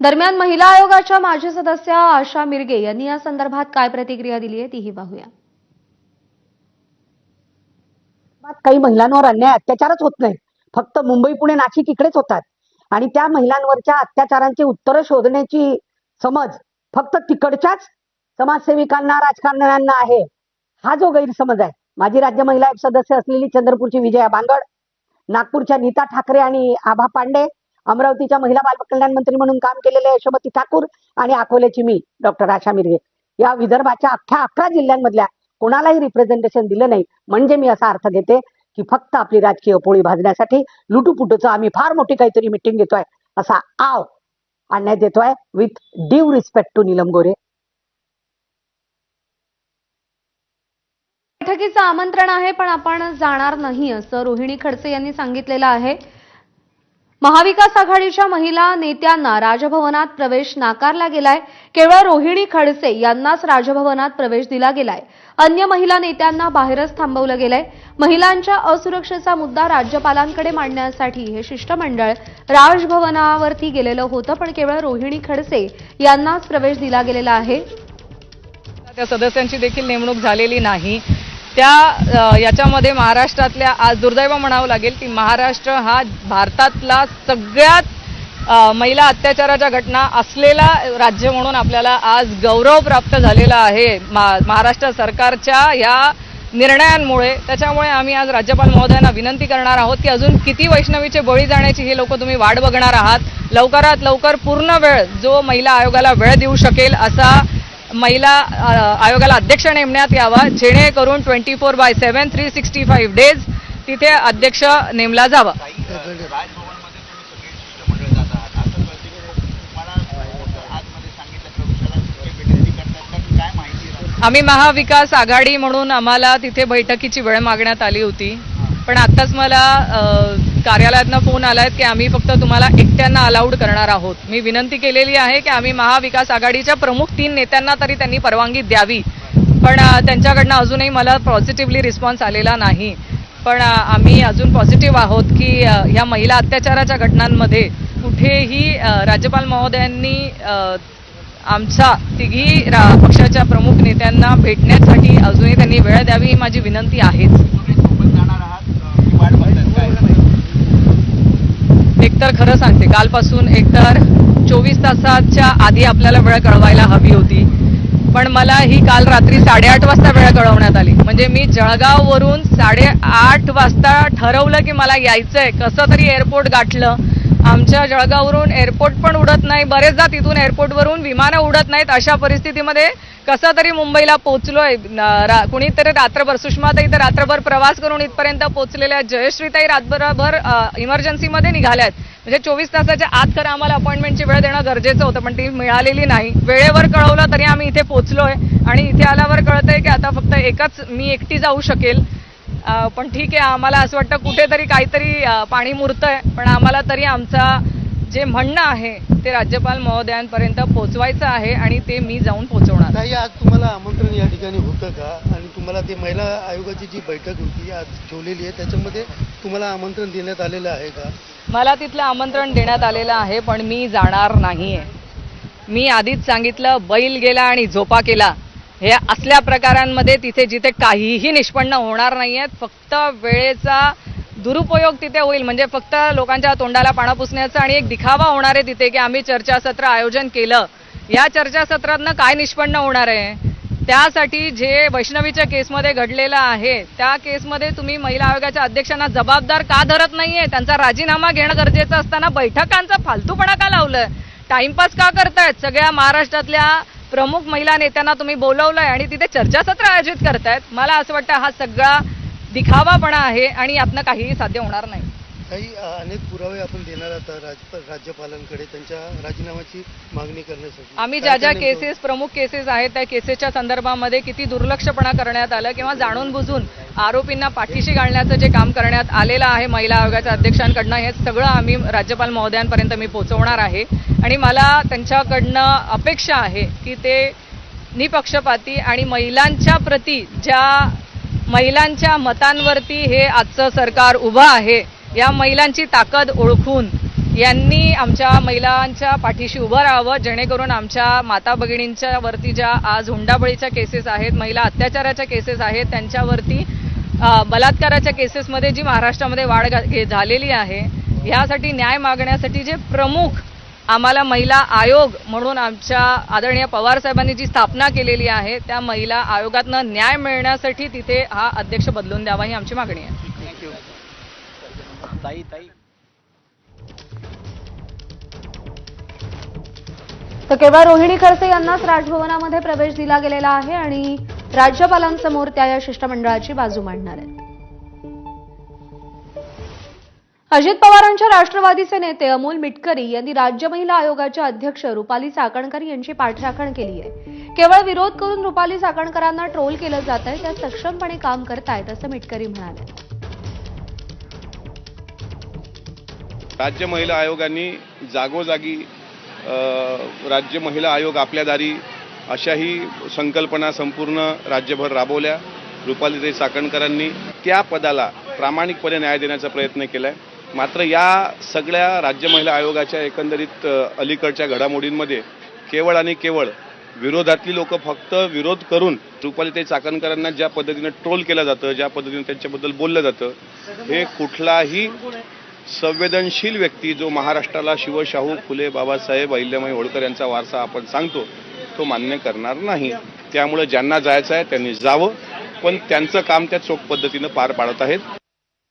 दरम्यान महिला आयोगाच्या माजी सदस्य आशा मिरगे यांनी या संदर्भात काय प्रतिक्रिया दिली आहे तीही पाहूया. काही महिलांवर अन्याय अत्याचारच होत नाही. फक्त मुंबई पुणे नाशिक इकडेच होतात. आणि त्या महिलांवरच्या अत्याचारांची उत्तरं शोधण्याची समज फक्त तिकडच्याच समाजसेविकांना राजकारण्यांना आहे. हा जो गैरसमज आहे. माझी राज्य महिला एक सदस्य असलेली चंद्रपूरची विजया बांगड नागपूरच्या नीता ठाकरे आणि आभा पांडे अमरावतीच्या महिला बालकल्याण मंत्री म्हणून काम केलेले यशोमती ठाकूर आणि अकोल्याची मी डॉक्टर आशा मिरगे. या विदर्भाच्या अख्ख्या अकरा जिल्ह्यांमधल्या कोणालाही रिप्रेझेंटेशन दिलं नाही. म्हणजे मी असा अर्थ घेते की फक्त आपली राजकीय पोळी भाजण्यासाठी लुटूपुटूचं आम्ही फार मोठी काहीतरी मिटिंग घेतोय. असा आव आणण्यात येतोय with due respect to Neelam Gorhe बैठकीचं आमंत्रण आहे पण आपण जाणार नाही असं रोहिणी खडसे यांनी सांगितलेलं आहे. महाविकास आघाडीच्या महिला नेत्यांना राजभवनात प्रवेश नाकारला गेलाय. केवळ रोहिणी खडसे यांनाच राजभवनात प्रवेश दिला गेलाय. अन्य महिला नेत्यांना बाहेरच थांबवलं गेलंय. महिलांच्या असुरक्षेचा मुद्दा राज्यपालांकडे मांडण्यासाठी हे शिष्टमंडळ राजभवनावरती गेलेलं होतं पण केवळ रोहिणी खडसे यांनाच प्रवेश दिला गेलेला आहे. त्या सदस्यांची देखील नेमणूक झालेली नाही. त्या याच्यामध्ये महाराष्ट्रातल्या आज दुर्दैव म्हणावं लागेल की महाराष्ट्र हा भारतातला सगळ्यात महिला अत्याचाराच्या घटना असलेला राज्य म्हणून आपल्याला आज गौरव प्राप्त झालेला आहे. मा- महाराष्ट्र सरकारच्या या निर्णयांमुळे. त्याच्यामुळे आम्ही आज राज्यपाल महोदयांना विनंती करणार आहोत की अजून किती वैष्णवीचे बळी जाण्याची हे लोक तुम्ही वाट बघणार आहात. लवकरात लवकर पूर्ण वेळ जो महिला आयोगाला वेळ देऊ शकेल असा महिला आयोगाला अध्यक्ष नेमण्यात यावा जेणेकरून twenty four by seven three sixty five days तिथे अध्यक्ष नेमला जावा. आम्ही महाविकास आघाडी म्हणून आम्हाला तिथे बैठकीची वेळ मागण्यात आली होती. पण आत्ताच मला कार्यालयातनं फोन आलायत की आम्ही फक्त तुम्हाला एकट्यांना अलाउड करणार आहोत. मी विनंती केलेली आहे की आम्ही महाविकास आघाडीच्या प्रमुख तीन नेत्यांना तरी त्यांनी परवानगी द्यावी. पण त्यांच्याकडनं अजूनही मला पॉझिटिव्हली रिस्पॉन्स आलेला नाही. पण आम्ही अजून पॉझिटिव्ह आहोत की ह्या महिला अत्याचाराच्या घटनांमध्ये कुठेही राज्यपाल महोदयांनी आमचा तिघी रा- पक्षाच्या प्रमुख नेत्यांना भेटण्यासाठी अजूनही त्यांनी वेळ द्यावी ही माझी विनंती आहेच तुम्ही सोबत जाणार आहात अं, की वाट बघतात काय एकतर खरं सांगते कालपासून एकतर चोवीस तासाच्या आधी आपल्याला वेळ कळवायला हवी होती. पण मला ही काल रात्री साडेआठ वाजता वेळ कळवण्यात आली. म्हणजे मी जळगाववरून साडेआठ वाजता ठरवलं की मला यायचं आहे कसं तरी एअरपोर्ट गाठलं. आमच्या जळगाववरून एअरपोर्ट पण उडत नाही. बरेचदा तिथून एअरपोर्टवरून विमानं उडत नाहीत. अशा परिस्थितीमध्ये कसं तरी मुंबईला पोहोचलोय. रा- कुणीतरी रात्रभर सुषमाताई तर रात्रभर प्रवास करून इथपर्यंत पोहोचलेल्या जयश्रीताई रात्रभर इमर्जन्सीमध्ये निघाल्यात. म्हणजे चोवीस तासाच्या आत खरं आम्हाला अपॉइंटमेंटची वेळ देणं गरजेचं होतं पण ती मिळालेली नाही. वेळेवर कळवलं तरी आम्ही इथे पोहोचलोय. आणि इथे आल्यावर कळतंय की आता फक्त एकच मी एकटी जाऊ शकेल. पण ठीक आहे आम्हाला असं वाटतं कुठेतरी काहीतरी पाणी मुरतंय. पण आम्हाला तरी आमचा जे म्हणणं आहे ते राज्यपाल महोदयांपर्यंत पोहोचवायचं आहे आणि ते मी जाऊन पोहोचवणार. काही आज तुम्हाला आमंत्रण या ठिकाणी होतं का? आणि तुम्हाला ते महिला आयोगाची जी बैठक होती आज ठेवलेली आहे त्याच्यामध्ये तुम्हाला आमंत्रण देण्यात आलेलं आहे का? मला तिथलं आमंत्रण देण्यात आलेलं आहे पण मी जाणार नाहीये. मी आधीच सांगितलं बैल गेला आणि झोपा केला. हे असल्या प्रकारांमध्ये तिथे जिथे काहीही निष्पन्न होणार नाही आहेत फक्त वेळेचा दुरुपयोग तिथे होईल. म्हणजे फक्त लोकांच्या तोंडाला पाणा पुसण्याचा आणि एक दिखावा होणार आहे तिथे की आम्ही चर्चासत्र आयोजन केलं. या चर्चासत्रातनं काय निष्पन्न होणार आहे? त्यासाठी जे वैष्णवीच्या केसमध्ये घडलेलं आहे त्या केसमध्ये तुम्ही महिला आयोगाच्या अध्यक्षांना जबाबदार का धरत नाहीये? त्यांचा राजीनामा घेणं गरजेचं असताना बैठकांचा फालतूपणा का लावलं टाइमपास का करतायत? सगळ्या महाराष्ट्रातल्या प्रमुख महिला नेत्यांना तुम्ही बोलवलं आहे आणि तिथे चर्चासत्र आयोजित करतायत. मला असं वाटतं हा सगळा दिखावापणा आहे आणि यातनं काहीही साध्य होणार नाही. काही अनेक पुरावे आपण देणार आहात राज राज्यपालांकडे त्यांच्या राजीनामाची मागणी करण्यासाठी. आम्ही ज्या ज्या केसेस प्रमुख केसेस आहेत त्या केसेसच्या संदर्भामध्ये किती दुर्लक्षपणा करण्यात आलं किंवा जाणून बुजून आरोपींना पाठीशी घालण्याचं जे काम करण्यात आलेलं आहे महिला आयोगाच्या अध्यक्षांकडनं हे सगळं आम्ही राज्यपाल महोदयांपर्यंत मी पोहोचवणार आहे. आणि मला त्यांच्याकडनं अपेक्षा आहे की ते निपक्षपाती आणि महिलांच्या प्रती ज्या महिलांच्या मतांवरती हे आजचं सरकार उभं आहे या महिलांची ताकद ओळखून यांनी आमच्या महिलांच्या पाठीशी उभं राहावं जेणेकरून आमच्या माता भगिनींच्या वरती ज्या आज हुंडाबळीच्या केसेस आहेत महिला अत्याचाराच्या केसेस आहेत त्यांच्यावरती बलात्काराच्या केसेसमध्ये जी महाराष्ट्रामध्ये वाढ घा- घे- झालेली आहे ह्यासाठी न्याय मागण्यासाठी जे प्रमुख आम्हाला महिला आयोग म्हणून आमच्या आदरणीय पवार साहेबांनी जी स्थापना केलेली आहे त्या महिला आयोगातनं न्याय मिळण्यासाठी तिथे हा अध्यक्ष बदलून द्यावा ही आमची मागणी आहे. Tá aí, tá aí. तर केवळ रोहिणी खडसे यांनाच राजभवनामध्ये प्रवेश दिला गेलेला आहे आणि राज्यपालांसमोर त्या या शिष्टमंडळाची बाजू मांडणार आहेत. अजित पवारांच्या राष्ट्रवादीचे नेते अमोल मिटकरी यांनी राज्य महिला आयोगाच्या अध्यक्ष रुपाली चाकणकर यांची पाठराखण केली आहे. केवळ विरोध करून रुपाली चाकणकरांना ट्रोल केलं जात आहे त्या सक्षमपणे काम करतायत असं मिटकरी म्हणाले. राज्य महिला आयोगांनी जागोजागी राज्य महिला आयोग आपल्या दारी अशाही संकल्पना संपूर्ण राज्यभर राबवल्या. रुपालीताई चाकणकरांनी त्या पदाला प्रामाणिकपणे न्याय देण्याचा प्रयत्न केला आहे मात्र या सगळ्या राज्य महिला आयोगाच्या एकंदरीत अलीकडच्या घडामोडींमध्ये केवळ आणि केवळ विरोधातली लोक फक्त विरोध करून रुपालीताई चाकणकरांना ज्या पद्धतीनं ट्रोल केलं जातं ज्या पद्धतीनं त्यांच्याबद्दल बोललं जातं हे कुठलाही संवेदनशील व्यक्ती जो महाराष्ट्राला शिवशाहू फुले बाबासाहेब अहिल्यामाई होळकर यांचा वारसा आपण सांगतो तो मान्य करणार नाही. त्यामुळे ज्यांना जायचं आहे त्यांनी जावं. पण त्यांचं काम त्या चोख पद्धतीनं पार पाडत आहेत.